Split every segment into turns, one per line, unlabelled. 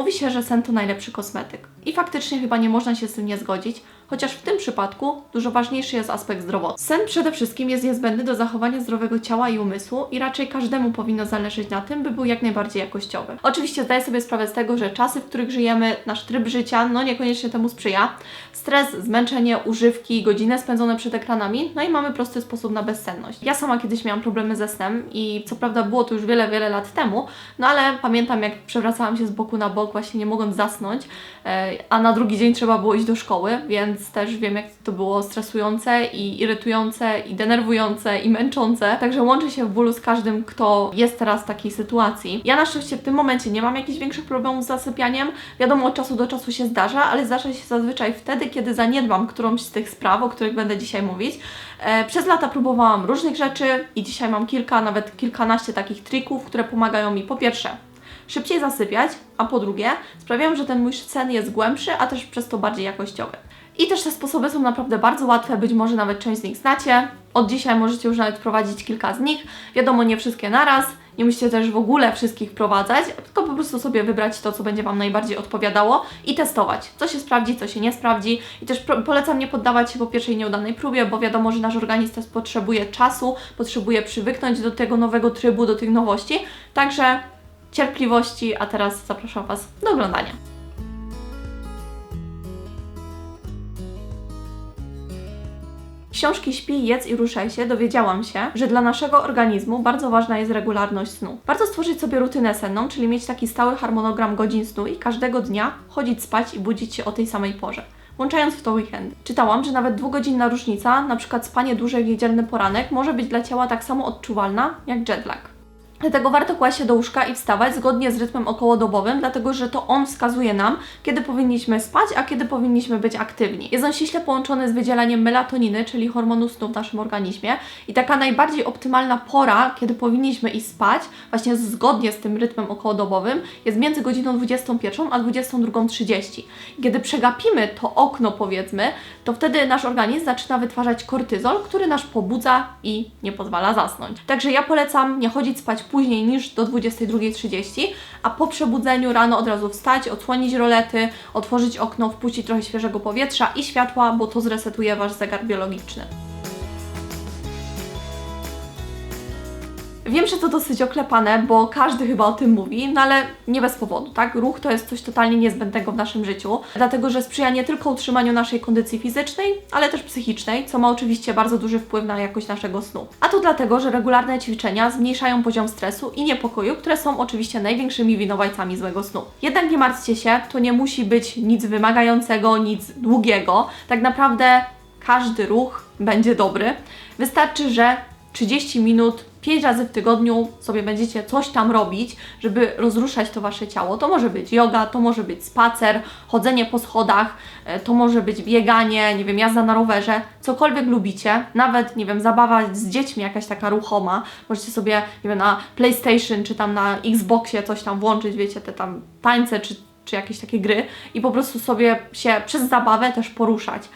Mówi się, że sen to najlepszy kosmetyk. I faktycznie chyba nie można się z tym nie zgodzić, chociaż w tym przypadku dużo ważniejszy jest aspekt zdrowotny. Sen przede wszystkim jest niezbędny do zachowania zdrowego ciała i umysłu i raczej każdemu powinno zależeć na tym, by był jak najbardziej jakościowy. Oczywiście zdaję sobie sprawę z tego, że czasy, w których żyjemy, nasz tryb życia, no niekoniecznie temu sprzyja. Stres, zmęczenie, używki, godziny spędzone przed ekranami, no i mamy prosty sposób na bezsenność. Ja sama kiedyś miałam problemy ze snem i co prawda było to już wiele, wiele lat temu, no ale pamiętam jak przewracałam się z boku na bok, właśnie nie mogąc zasnąć, e, a na drugi dzień trzeba było iść do szkoły, więc też wiem jak to było stresujące i irytujące i denerwujące i męczące. Także łączę się w bólu z każdym, kto jest teraz w takiej sytuacji. Ja na szczęście w tym momencie nie mam jakichś większych problemów z zasypianiem. Wiadomo, od czasu do czasu się zdarza, ale zdarza się zazwyczaj wtedy, kiedy zaniedbam którąś z tych spraw, o których będę dzisiaj mówić. E, przez lata próbowałam różnych rzeczy i dzisiaj mam kilka, nawet kilkanaście takich trików, które pomagają mi po pierwsze szybciej zasypiać, a po drugie sprawiają, że ten mój sen jest głębszy, a też przez to bardziej jakościowy. I też te sposoby są naprawdę bardzo łatwe, być może nawet część z nich znacie. Od dzisiaj możecie już nawet wprowadzić kilka z nich. Wiadomo, nie wszystkie naraz, nie musicie też w ogóle wszystkich wprowadzać, tylko po prostu sobie wybrać to, co będzie Wam najbardziej odpowiadało i testować, co się sprawdzi, co się nie sprawdzi. I też polecam nie poddawać się po pierwszej nieudanej próbie, bo wiadomo, że nasz organizm też potrzebuje czasu, potrzebuje przywyknąć do tego nowego trybu, do tych nowości. Także cierpliwości, a teraz zapraszam Was do oglądania. Książki Śpi, jedz i ruszaj się dowiedziałam się, że dla naszego organizmu bardzo ważna jest regularność snu. Warto stworzyć sobie rutynę senną, czyli mieć taki stały harmonogram godzin snu i każdego dnia chodzić spać i budzić się o tej samej porze. Włączając w to weekend. Czytałam, że nawet dwugodzinna różnica, na przykład spanie dłużej w niedzielny poranek, może być dla ciała tak samo odczuwalna jak jetlag. Dlatego warto kłaść się do łóżka i wstawać zgodnie z rytmem okołodobowym, dlatego że to on wskazuje nam, kiedy powinniśmy spać, a kiedy powinniśmy być aktywni. Jest on ściśle połączony z wydzielaniem melatoniny, czyli hormonu snu w naszym organizmie i taka najbardziej optymalna pora, kiedy powinniśmy iść spać, właśnie zgodnie z tym rytmem okołodobowym, jest między godziną 21 a 22.30. Kiedy przegapimy to okno, powiedzmy, to wtedy nasz organizm zaczyna wytwarzać kortyzol, który nas pobudza i nie pozwala zasnąć. Także ja polecam nie chodzić spać później niż do 22.30, a po przebudzeniu rano od razu wstać, odsłonić rolety, otworzyć okno, wpuścić trochę świeżego powietrza i światła, bo to zresetuje Wasz zegar biologiczny. Wiem, że to dosyć oklepane, bo każdy chyba o tym mówi, no ale nie bez powodu, tak? Ruch to jest coś totalnie niezbędnego w naszym życiu, dlatego że sprzyja nie tylko utrzymaniu naszej kondycji fizycznej, ale też psychicznej, co ma oczywiście bardzo duży wpływ na jakość naszego snu. A to dlatego, że regularne ćwiczenia zmniejszają poziom stresu i niepokoju, które są oczywiście największymi winowajcami złego snu. Jednak nie martwcie się, to nie musi być nic wymagającego, nic długiego. Tak naprawdę każdy ruch będzie dobry. Wystarczy, że 30 minut, 5 razy w tygodniu sobie będziecie coś tam robić, żeby rozruszać to wasze ciało. To może być yoga, to może być spacer, chodzenie po schodach, e, to może być bieganie, nie wiem, jazda na rowerze, cokolwiek lubicie, nawet, nie wiem, zabawa z dziećmi jakaś taka ruchoma. Możecie sobie, nie wiem, na PlayStation czy tam na Xboxie coś tam włączyć, wiecie, te tam tańce czy, czy jakieś takie gry i po prostu sobie się przez zabawę też poruszać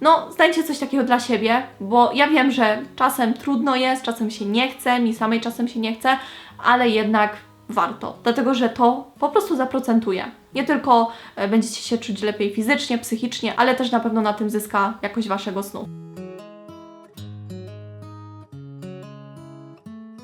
no, znajdźcie coś takiego dla siebie, bo ja wiem, że czasem trudno jest, czasem się nie chce, mi samej czasem się nie chce, ale jednak warto, dlatego że to po prostu zaprocentuje. Nie tylko e, będziecie się czuć lepiej fizycznie, psychicznie, ale też na pewno na tym zyska jakość waszego snu.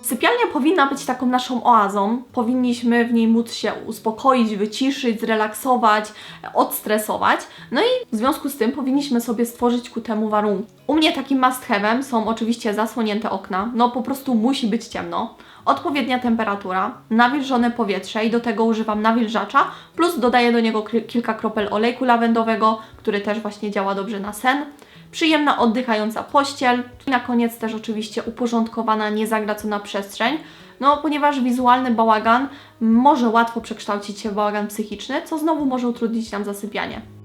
Sypialnia powinna być taką naszą oazą. Powinniśmy w niej móc się uspokoić, wyciszyć, zrelaksować, odstresować. No i w związku z tym powinniśmy sobie stworzyć ku temu warunki. U mnie takim must have'em są oczywiście zasłonięte okna. No po prostu musi być ciemno. Odpowiednia temperatura, nawilżone powietrze i do tego używam nawilżacza, plus dodaję do niego kilka kropel olejku lawendowego, który też właśnie działa dobrze na sen przyjemna, oddychająca pościel i na koniec też oczywiście uporządkowana, niezagracona przestrzeń. No, ponieważ wizualny bałagan może łatwo przekształcić się w bałagan psychiczny, co znowu może utrudnić nam zasypianie.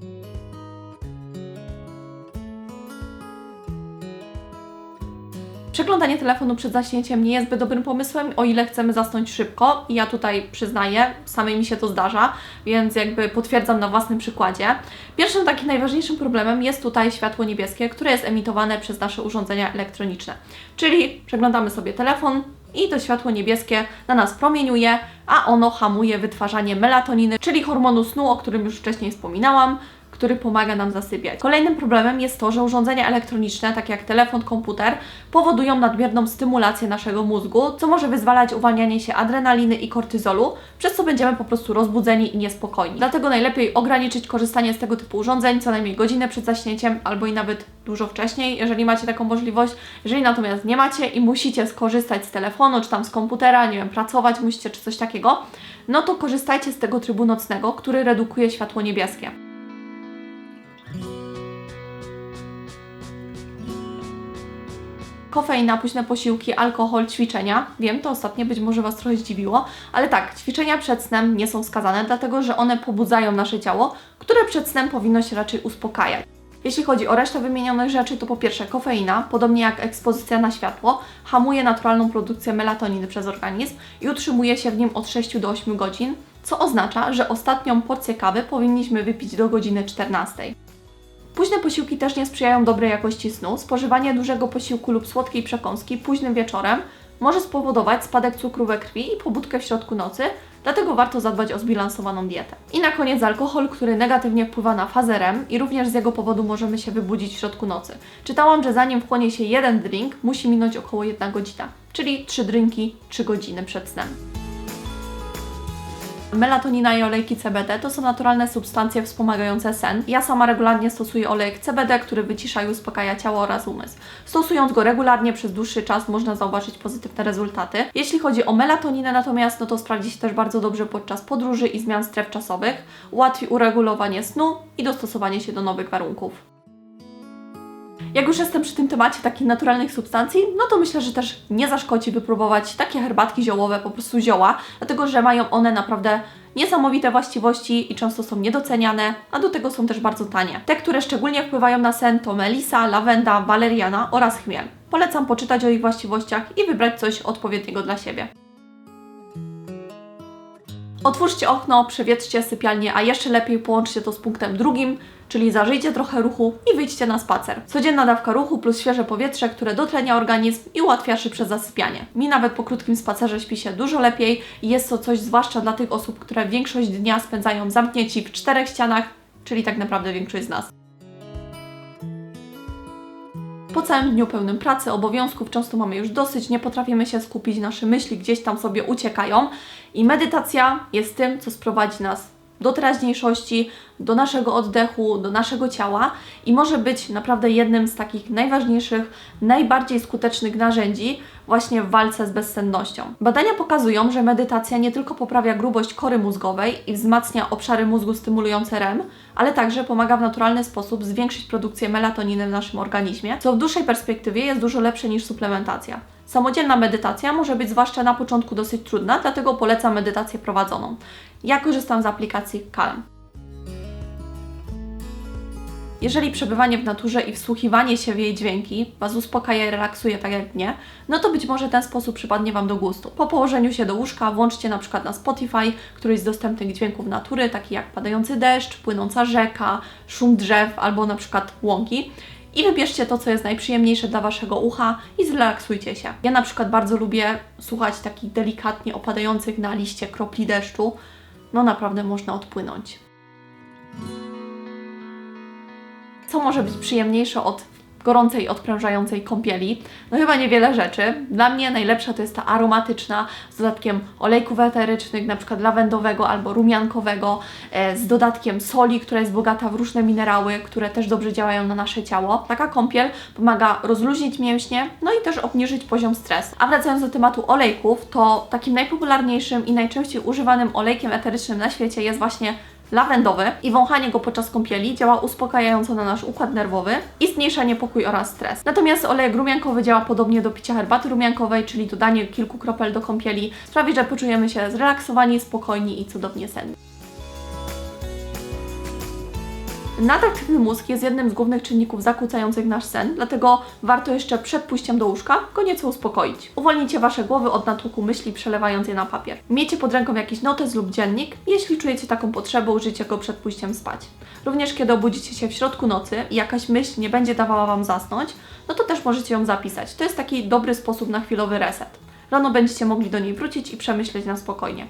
Przeglądanie telefonu przed zaśnięciem nie jest zbyt dobrym pomysłem, o ile chcemy zasnąć szybko. I ja tutaj przyznaję, samej mi się to zdarza, więc jakby potwierdzam na własnym przykładzie. Pierwszym takim najważniejszym problemem jest tutaj światło niebieskie, które jest emitowane przez nasze urządzenia elektroniczne. Czyli przeglądamy sobie telefon, i to światło niebieskie na nas promieniuje, a ono hamuje wytwarzanie melatoniny, czyli hormonu snu, o którym już wcześniej wspominałam, który pomaga nam zasypiać. Kolejnym problemem jest to, że urządzenia elektroniczne, takie jak telefon, komputer, powodują nadmierną stymulację naszego mózgu, co może wyzwalać uwalnianie się adrenaliny i kortyzolu, przez co będziemy po prostu rozbudzeni i niespokojni. Dlatego najlepiej ograniczyć korzystanie z tego typu urządzeń co najmniej godzinę przed zaśnięciem, albo i nawet dużo wcześniej, jeżeli macie taką możliwość. Jeżeli natomiast nie macie i musicie skorzystać z telefonu, czy tam z komputera, nie wiem, pracować musicie, czy coś takiego, no to korzystajcie z tego trybu nocnego, który redukuje światło niebieskie. Kofeina, późne posiłki, alkohol, ćwiczenia. Wiem, to ostatnie być może Was trochę zdziwiło, ale tak, ćwiczenia przed snem nie są wskazane, dlatego że one pobudzają nasze ciało, które przed snem powinno się raczej uspokajać. Jeśli chodzi o resztę wymienionych rzeczy, to po pierwsze kofeina, podobnie jak ekspozycja na światło, hamuje naturalną produkcję melatoniny przez organizm i utrzymuje się w nim od 6 do 8 godzin, co oznacza, że ostatnią porcję kawy powinniśmy wypić do godziny 14. Późne posiłki też nie sprzyjają dobrej jakości snu. Spożywanie dużego posiłku lub słodkiej przekąski późnym wieczorem może spowodować spadek cukru we krwi i pobudkę w środku nocy, dlatego warto zadbać o zbilansowaną dietę. I na koniec alkohol, który negatywnie wpływa na fazę REM i również z jego powodu możemy się wybudzić w środku nocy. Czytałam, że zanim wchłonie się jeden drink, musi minąć około jedna godzina, czyli trzy drinki 3 godziny przed snem. Melatonina i olejki CBD to są naturalne substancje wspomagające sen. Ja sama regularnie stosuję olejek CBD, który wycisza i uspokaja ciało oraz umysł. Stosując go regularnie przez dłuższy czas można zauważyć pozytywne rezultaty. Jeśli chodzi o melatoninę natomiast, no to sprawdzi się też bardzo dobrze podczas podróży i zmian stref czasowych. Ułatwi uregulowanie snu i dostosowanie się do nowych warunków. Jak już jestem przy tym temacie takich naturalnych substancji, no to myślę, że też nie zaszkodzi wypróbować takie herbatki ziołowe, po prostu zioła, dlatego że mają one naprawdę niesamowite właściwości i często są niedoceniane, a do tego są też bardzo tanie. Te, które szczególnie wpływają na sen to melisa, lawenda, waleriana oraz chmiel. Polecam poczytać o ich właściwościach i wybrać coś odpowiedniego dla siebie. Otwórzcie okno, przewietrzcie sypialnię, a jeszcze lepiej połączcie to z punktem drugim, czyli zażyjcie trochę ruchu i wyjdźcie na spacer. Codzienna dawka ruchu plus świeże powietrze, które dotlenia organizm i ułatwia szybsze zasypianie. Mi nawet po krótkim spacerze śpi się dużo lepiej i jest to coś zwłaszcza dla tych osób, które większość dnia spędzają zamknięci w czterech ścianach, czyli tak naprawdę większość z nas. Po całym dniu pełnym pracy, obowiązków, często mamy już dosyć, nie potrafimy się skupić, nasze myśli gdzieś tam sobie uciekają i medytacja jest tym, co sprowadzi nas do teraźniejszości, do naszego oddechu, do naszego ciała i może być naprawdę jednym z takich najważniejszych, najbardziej skutecznych narzędzi właśnie w walce z bezsennością. Badania pokazują, że medytacja nie tylko poprawia grubość kory mózgowej i wzmacnia obszary mózgu stymulujące REM, ale także pomaga w naturalny sposób zwiększyć produkcję melatoniny w naszym organizmie, co w dłuższej perspektywie jest dużo lepsze niż suplementacja. Samodzielna medytacja może być zwłaszcza na początku dosyć trudna, dlatego polecam medytację prowadzoną. Ja korzystam z aplikacji Calm. Jeżeli przebywanie w naturze i wsłuchiwanie się w jej dźwięki Was uspokaja i relaksuje tak jak mnie, no to być może ten sposób przypadnie Wam do gustu. Po położeniu się do łóżka włączcie na przykład na Spotify któryś z dostępnych dźwięków natury, taki jak padający deszcz, płynąca rzeka, szum drzew albo na przykład łąki i wybierzcie to, co jest najprzyjemniejsze dla Waszego ucha i zrelaksujcie się. Ja na przykład bardzo lubię słuchać takich delikatnie opadających na liście kropli deszczu. No naprawdę można odpłynąć. Co może być przyjemniejsze od gorącej, odprężającej kąpieli? No chyba niewiele rzeczy. Dla mnie najlepsza to jest ta aromatyczna z dodatkiem olejków eterycznych, na przykład lawendowego albo rumiankowego, e, z dodatkiem soli, która jest bogata w różne minerały, które też dobrze działają na nasze ciało. Taka kąpiel pomaga rozluźnić mięśnie, no i też obniżyć poziom stresu. A wracając do tematu olejków, to takim najpopularniejszym i najczęściej używanym olejkiem eterycznym na świecie jest właśnie lawendowy i wąchanie go podczas kąpieli działa uspokajająco na nasz układ nerwowy i zmniejsza niepokój oraz stres. Natomiast olejek rumiankowy działa podobnie do picia herbaty rumiankowej, czyli dodanie kilku kropel do kąpieli sprawi, że poczujemy się zrelaksowani, spokojni i cudownie senni. Nadaktywny mózg jest jednym z głównych czynników zakłócających nasz sen, dlatego warto jeszcze przed pójściem do łóżka go nieco uspokoić. Uwolnijcie Wasze głowy od natłoku myśli, przelewając je na papier. Miejcie pod ręką jakiś notes lub dziennik. Jeśli czujecie taką potrzebę, użyjcie go przed pójściem spać. Również kiedy obudzicie się w środku nocy i jakaś myśl nie będzie dawała Wam zasnąć, no to też możecie ją zapisać. To jest taki dobry sposób na chwilowy reset. rano będziecie mogli do niej wrócić i przemyśleć na spokojnie.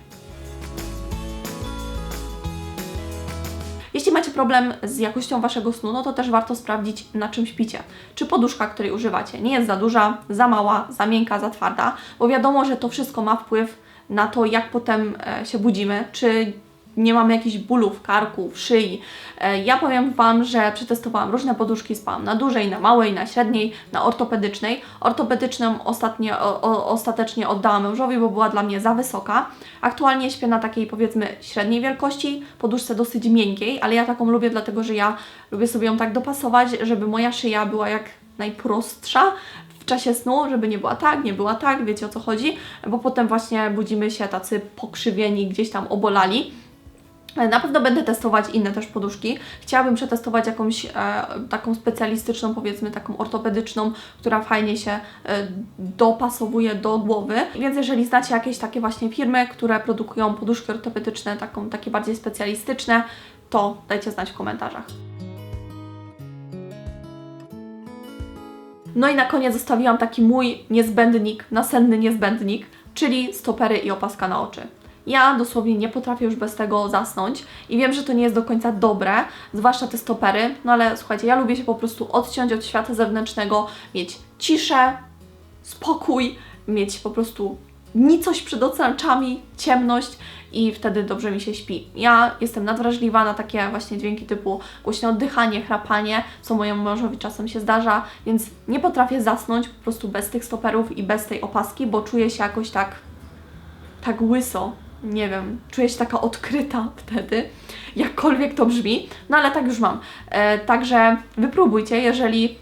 Jeśli macie problem z jakością waszego snu, no to też warto sprawdzić, na czym śpicie. Czy poduszka, której używacie, nie jest za duża, za mała, za miękka, za twarda, bo wiadomo, że to wszystko ma wpływ na to, jak potem e, się budzimy, czy nie mamy jakichś bólów karku, w szyi. E, Ja powiem Wam, że przetestowałam różne poduszki, spałam na dużej, na małej, na średniej, na ortopedycznej. Ortopedyczną ostatnie, o, ostatecznie oddałam mężowi, bo była dla mnie za wysoka. Aktualnie śpię na takiej powiedzmy średniej wielkości, poduszce dosyć miękkiej, ale ja taką lubię, dlatego że ja lubię sobie ją tak dopasować, żeby moja szyja była jak najprostsza w czasie snu, żeby nie była tak, nie była tak, wiecie o co chodzi, bo potem właśnie budzimy się tacy pokrzywieni, gdzieś tam obolali. Na pewno będę testować inne też poduszki. Chciałabym przetestować jakąś e, taką specjalistyczną, powiedzmy taką ortopedyczną, która fajnie się e, dopasowuje do głowy. Więc jeżeli znacie jakieś takie właśnie firmy, które produkują poduszki ortopedyczne, taką, takie bardziej specjalistyczne, to dajcie znać w komentarzach. No i na koniec zostawiłam taki mój niezbędnik, nasenny niezbędnik, czyli stopery i opaska na oczy. Ja dosłownie nie potrafię już bez tego zasnąć i wiem, że to nie jest do końca dobre, zwłaszcza te stopery, no ale słuchajcie, ja lubię się po prostu odciąć od świata zewnętrznego, mieć ciszę, spokój, mieć po prostu nicość przed oczami, ciemność i wtedy dobrze mi się śpi. Ja jestem nadwrażliwa na takie właśnie dźwięki typu głośne oddychanie, chrapanie, co mojemu mężowi czasem się zdarza, więc nie potrafię zasnąć po prostu bez tych stoperów i bez tej opaski, bo czuję się jakoś tak tak łyso, nie wiem, czuję się taka odkryta wtedy, jakkolwiek to brzmi, no ale tak już mam. E, także wypróbujcie, jeżeli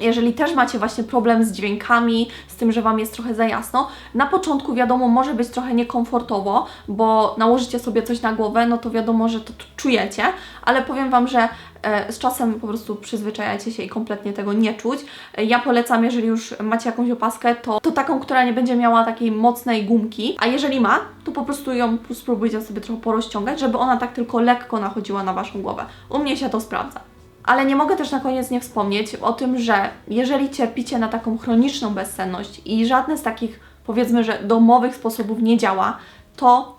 jeżeli też macie właśnie problem z dźwiękami, z tym, że Wam jest trochę za jasno, na początku wiadomo, może być trochę niekomfortowo, bo nałożycie sobie coś na głowę, no to wiadomo, że to czujecie, ale powiem Wam, że e, z czasem po prostu przyzwyczajacie się i kompletnie tego nie czuć. E, Ja polecam, jeżeli już macie jakąś opaskę, to, to taką, która nie będzie miała takiej mocnej gumki, a jeżeli ma, to po prostu ją spróbujcie sobie trochę porozciągać, żeby ona tak tylko lekko nachodziła na Waszą głowę. U mnie się to sprawdza. Ale nie mogę też na koniec nie wspomnieć o tym, że jeżeli cierpicie na taką chroniczną bezsenność i żadne z takich, powiedzmy, że domowych sposobów nie działa, to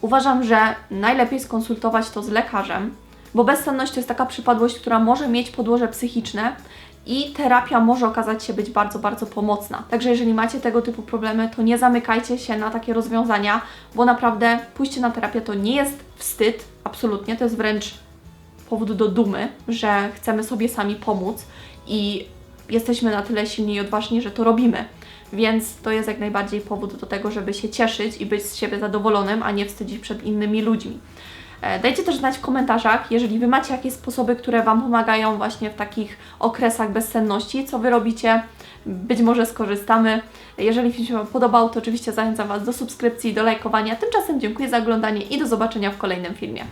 uważam, że najlepiej skonsultować to z lekarzem, bo bezsenność to jest taka przypadłość, która może mieć podłoże psychiczne i terapia może okazać się być bardzo, bardzo pomocna. Także jeżeli macie tego typu problemy, to nie zamykajcie się na takie rozwiązania, bo naprawdę pójście na terapię to nie jest wstyd, absolutnie, to jest wręcz powód do dumy, że chcemy sobie sami pomóc i jesteśmy na tyle silni i odważni, że to robimy. Więc to jest jak najbardziej powód do tego, żeby się cieszyć i być z siebie zadowolonym, a nie wstydzić przed innymi ludźmi. E, Dajcie też znać w komentarzach, jeżeli Wy macie jakieś sposoby, które Wam pomagają właśnie w takich okresach bezsenności, co Wy robicie, być może skorzystamy. Jeżeli film się Wam podobał, to oczywiście zachęcam Was do subskrypcji, do lajkowania. Tymczasem dziękuję za oglądanie i do zobaczenia w kolejnym filmie.